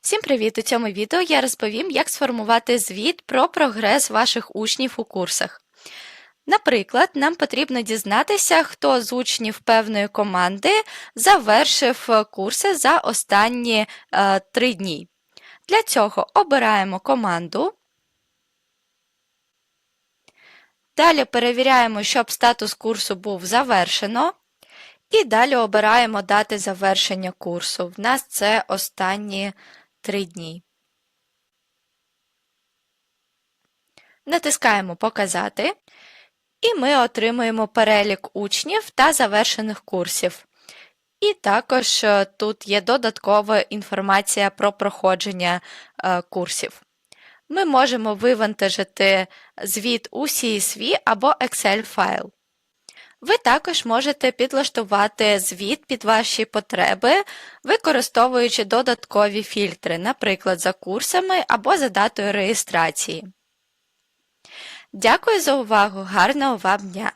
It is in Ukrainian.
Всім привіт! У цьому відео я розповім, як сформувати звіт про прогрес ваших учнів у курсах. Наприклад, нам потрібно дізнатися, хто з учнів певної команди завершив е, курси за останні е, три дні. Для цього обираємо команду. Далі перевіряємо, щоб статус курсу був завершено. І далі обираємо дати завершення курсу. В нас це останні 3 дні. Натискаємо Показати, і ми отримуємо перелік учнів та завершених курсів. І також е, тут є додаткова інформація про проходження е, курсів. Ми можемо вивантажити звіт у CSV або Excel файл. Ви також можете підлаштувати звіт під ваші потреби, використовуючи додаткові фільтри, наприклад, за курсами або за датою реєстрації. Дякую за увагу! Гарного вам дня!